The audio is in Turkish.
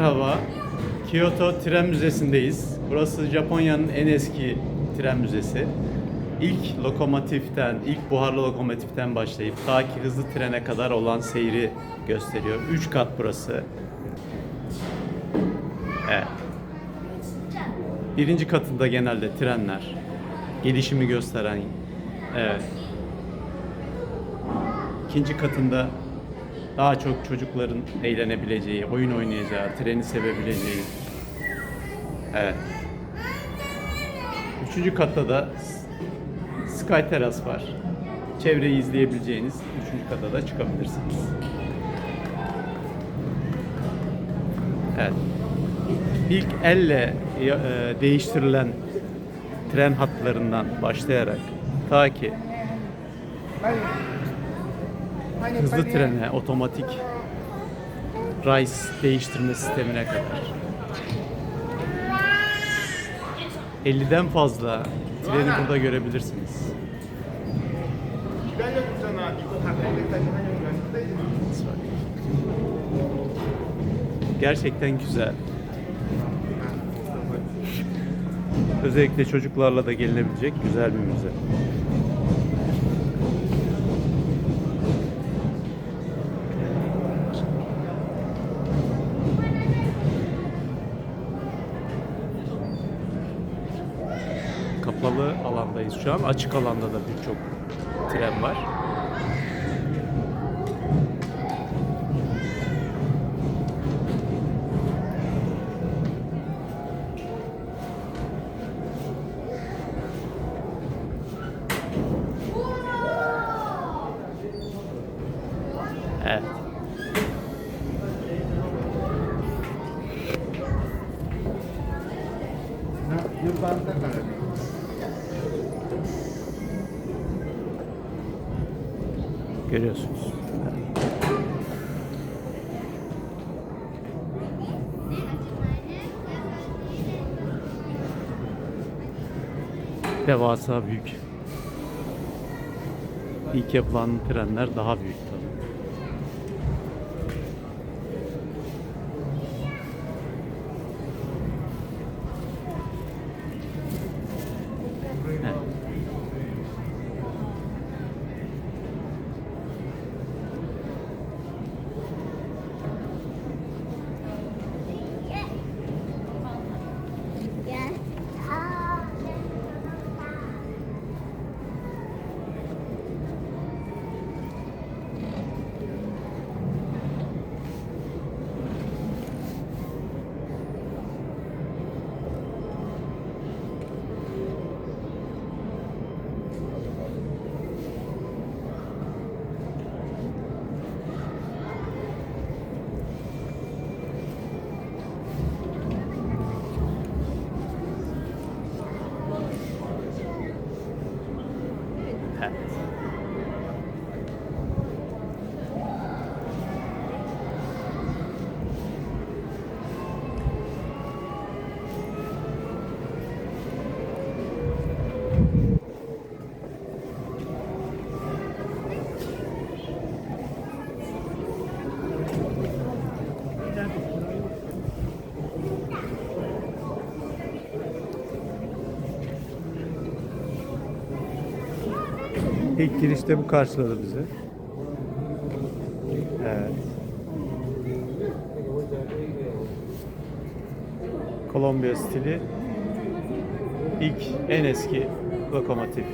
Merhaba. Kyoto Tren Müzesi'ndeyiz. Burası Japonya'nın en eski tren müzesi. İlk lokomotiften, ilk buharlı lokomotiften başlayıp ta ki hızlı trene kadar olan seyri gösteriyor. Üç kat burası. Evet. Birinci katında genelde trenler. Gelişimi gösteren. Evet. İkinci katında daha çok çocukların eğlenebileceği, oyun oynayacağı, treni sevebileceği. Evet. Üçüncü katta da Sky Terrace var. Çevreyi izleyebileceğiniz üçüncü kata da çıkabilirsiniz. Evet. İlk elle e, değiştirilen tren hatlarından başlayarak ta ki hızlı trene, otomatik rice değiştirme sistemine kadar. 50'den fazla treni burada görebilirsiniz. Gerçekten güzel. Özellikle çocuklarla da gelinebilecek güzel bir müze. Kapalı alandayız şu an. Açık alanda da birçok tren var. Evet. 유반 Görüyorsunuz. Devasa büyük. İlk yapılan trenler daha büyük tabii. Evet. Evet. İlk girişte bu karşıladı bizi. Evet. Kolombiya stili ilk en eski lokomotif.